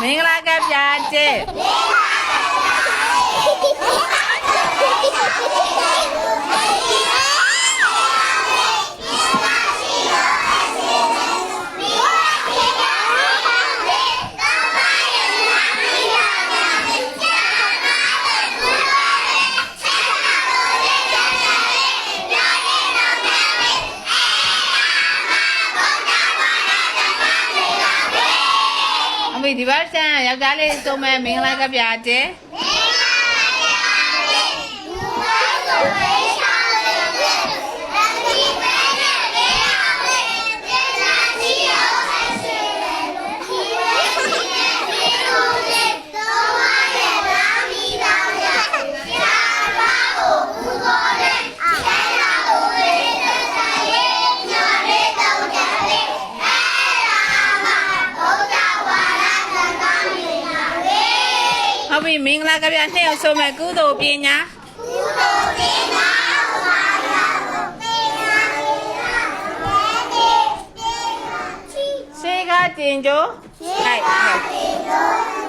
မင်္ဂလာကပြာကျဲ အမေဒီဘက်ဆန်ယောက်ျားလေးစုံမဲ့မင်္ဂလာကပြာကျဲဟုတ် ပြီမင်္ဂလာကပြာနှစ်ယောက်စုံမဲ့ကုသိုလ်ပညာရှေးကတင်ကြိုးဟိုက်ဟိုက်တာတို့ထားတာတို့နောက်ဆော့နောက်ဆော့အဲ့ခုံနောက်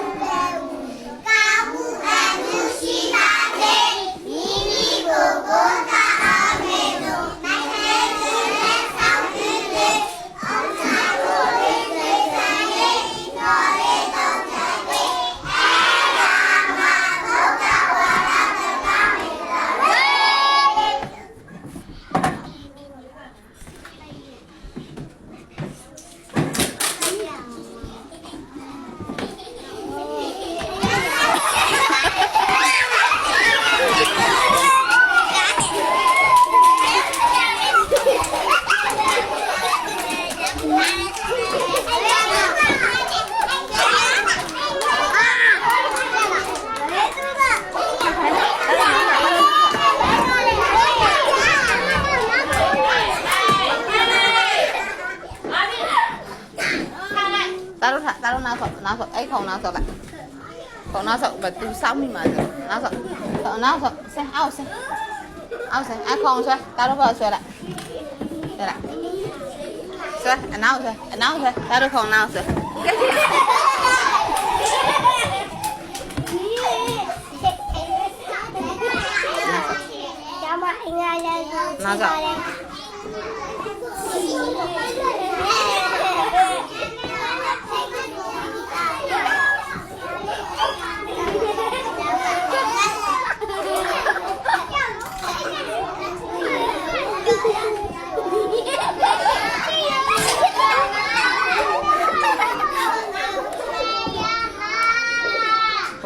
tao lúc tao lúc nào sợ nào sợ ấy không nào sợ bạn. Không nào sợ và từ sau mình mà. Nào sợ cậu nào sợ xe ao xe ao xe ai không xe tao lúc vào xe lại. Xe lại. Xe anh nào xe anh nào xe tao lúc không nào xe nào sợ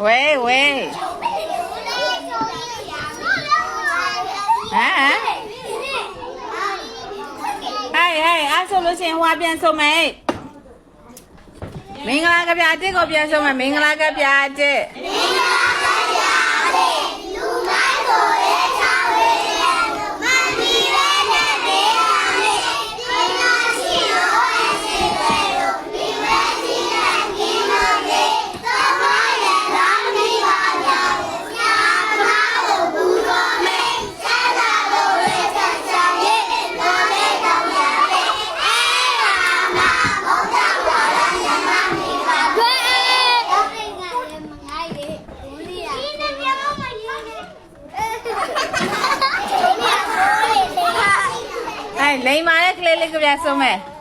ဝေးဝေးဟမ်ဟမ်ဟိုင်ဟိုင်အဲ့ဆိုလို့ရှိရင်ဟွာပြန်ဆုံးမယ်မင်္ဂလာကပြာတစ်ကိုပြန်ဆုံးမယ်မင်္ဂလာကပြာတစ်ဟိုင်လိန်မာတဲ့ကလေးလေးက नहीं माने ले लेके जैसो मैं।